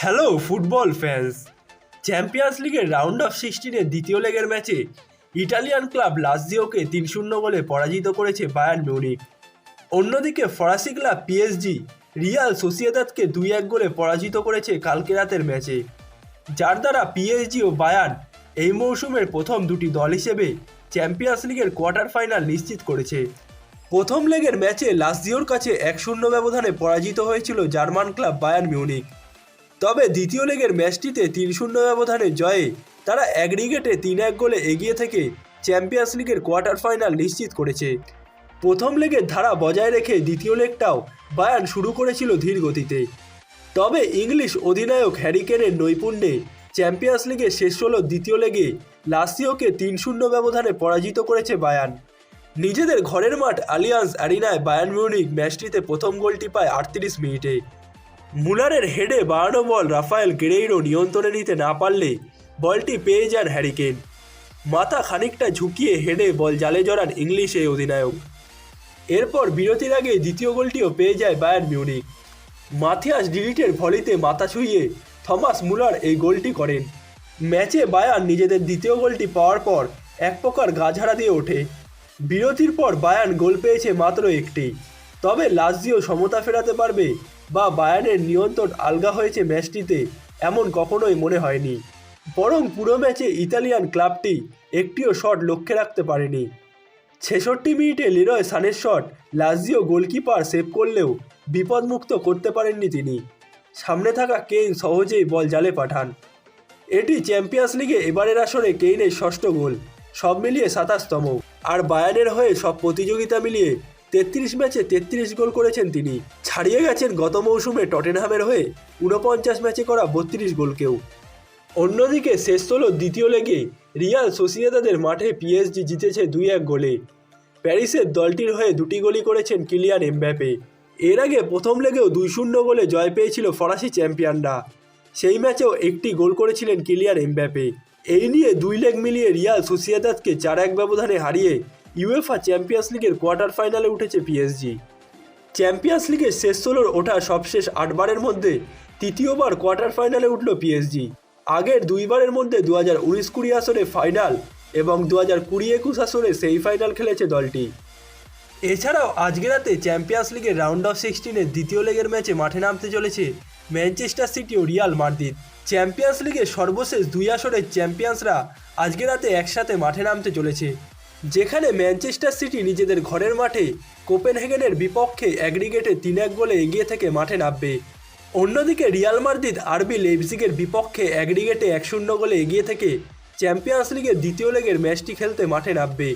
Hello football fans. Champions লিগের round of সিক্সটিনের দ্বিতীয় লেগের ম্যাচে ইটালিয়ান ক্লাব লাসজিওকে তিন শূন্য গোলে পরাজিত করেছে বায়ার্ন মিউনিক অন্যদিকে ফরাসি ক্লাব পিএসজি রিয়াল সোসিয়েদাদকে দুই এক গোলে পরাজিত করেছে কালকে রাতের ম্যাচে। যার দ্বারা পিএসজি ও বায়ার্ন এই মৌসুমের প্রথম দুটি দল হিসেবে চ্যাম্পিয়ন্স লিগের কোয়ার্টার ফাইনাল নিশ্চিত করেছে। প্রথম লেগের ম্যাচে লাসজিওর কাছে এক শূন্য ব্যবধানে পরাজিত হয়েছিল জার্মান ক্লাব বায়ার্ন মিউনিক তবে দ্বিতীয় লেগের ম্যাচটিতে তিন শূন্য ব্যবধানে জয়ে তারা এক অ্যাগ্রিগেটে তিন এক গোলে এগিয়ে থেকে চ্যাম্পিয়ন্স লিগের কোয়ার্টার ফাইনাল নিশ্চিত করেছে। প্রথম লেগের ধারা বজায় রেখে দ্বিতীয় লেগটাও বায়ান শুরু করেছিল ধীর গতিতে। তবে ইংলিশ অধিনায়ক হ্যারিকেনের নৈপুণ্যে চ্যাম্পিয়ন্স লিগের শেষ ষোলো দ্বিতীয় লেগে লাসিওকে তিন শূন্য ব্যবধানে পরাজিত করেছে বায়ান। নিজেদের ঘরের মাঠ আলিয়ান্স অ্যারিনায় বায়ান মিউনিক ম্যাচটিতে প্রথম গোলটি পায় আটত্রিশ মিনিটে। মুলারের হেডে বাড়ানো বল রাফায়েল গেরেইরো নিয়ন্ত্রণে নিতে না পারলে বলটি পেয়ে যান হ্যারিকেন মাথা খানিকটা ঝুঁকিয়ে হেডে বল জালে জড়ান ইংলিশ এই অধিনায়ক। এরপর বিরতির আগে দ্বিতীয় গোলটিও পেয়ে যায় বায়ার্ন মিউনিক। মাথিয়াস ডিলিটের ভলিতে মাথা ছুঁয়ে থমাস মুলার এই গোলটি করেন। ম্যাচে বায়ার্ন নিজেদের দ্বিতীয় গোলটি পাওয়ার পর এক প্রকার গাঝাড়া দিয়ে ওঠে। বিরতির পর বায়ান গোল পেয়েছে মাত্র একটি। তবে লাসজিও সমতা ফেরাতে পারবে বা বায়ানের নিয়ন্ত্রণ আলগা হয়েছে ম্যাচটিতে, এমন কখনোই মনে হয়নি। বরং পুরো ম্যাচে ইতালিয়ান ক্লাবটি একটিও শট লক্ষ্যে রাখতে পারেনি। ছেষট্টি মিনিটে লিরয় সানের শট, লাজিও গোলকিপার সেভ করলেও বিপদমুক্ত করতে পারেননি তিনি। সামনে থাকা কেইন সহজেই বল জালে পাঠান। এটি চ্যাম্পিয়ন্স লিগে এবারের আসরে কেইনের ষষ্ঠ গোল, সব মিলিয়ে সাতাশতম। আর বায়ানের হয়ে সব প্রতিযোগিতা মিলিয়ে তেত্রিশ ম্যাচে তেত্রিশ গোল করেছেন তিনি। ছাড়িয়ে গেছেন গত মৌসুমে টটেনহামের হয়ে ঊনপঞ্চাশ ম্যাচে করা বত্রিশ গোলকেও। অন্যদিকে শেষ ষোলো দ্বিতীয় লেগে রিয়াল সোসিয়েদাদের মাঠে পিএসজি জিতেছে দুই এক গোলে। প্যারিসের দলটির হয়ে দুটি গোলই করেছেন কিলিয়ান এমব্যাপে। এর আগে প্রথম লেগেও দুই শূন্য গোলে জয় পেয়েছিল ফরাসি চ্যাম্পিয়নরা। সেই ম্যাচেও একটি গোল করেছিলেন কিলিয়ান এমব্যাপে। এই নিয়ে দুই লেগ মিলিয়ে রিয়াল সোসিয়েদাদকে চার এক ব্যবধানে হারিয়ে ইউএফা চ্যাম্পিয়ন্স লিগের কোয়ার্টার ফাইনালে উঠেছে পিএসজি চ্যাম্পিয়ন্স লিগের শেষ ষোলোর ওঠা সবশেষ আটবারের মধ্যে তৃতীয়বার কোয়ার্টার ফাইনালে উঠল পিএসজি আগের দুইবারের মধ্যে দু হাজার উনিশ কুড়ি আসরে ফাইনাল এবং দু হাজার কুড়ি একুশ আসরে সেই ফাইনাল খেলেছে দলটি। এছাড়াও আজকে রাতে চ্যাম্পিয়ন্স লিগের রাউন্ড অফ সিক্সটিনের দ্বিতীয় লেগের ম্যাচে মাঠে নামতে চলেছে ম্যানচেস্টার সিটি ও রিয়াল মাদ্রিদ চ্যাম্পিয়ন্স লিগের সর্বশেষ দুই আসরের চ্যাম্পিয়ন্সরা আজকে রাতে একসাথে মাঠে নামতে চলেছে। যেখানে ম্যানচেস্টার সিটি নিজেদের ঘরের মাঠে কোপেনহেগেনের বিপক্ষে অ্যাগ্রিগেটে তিন এক গোলে এগিয়ে থেকে মাঠে নামবে। অন্যদিকে রিয়াল মার্দিদ আরবি লেপজিগের বিপক্ষে অ্যাগ্রিগেটে এক শূন্য গোলে এগিয়ে থেকে চ্যাম্পিয়ন্স লিগের দ্বিতীয় লেগের ম্যাচটি খেলতে মাঠে নামবে।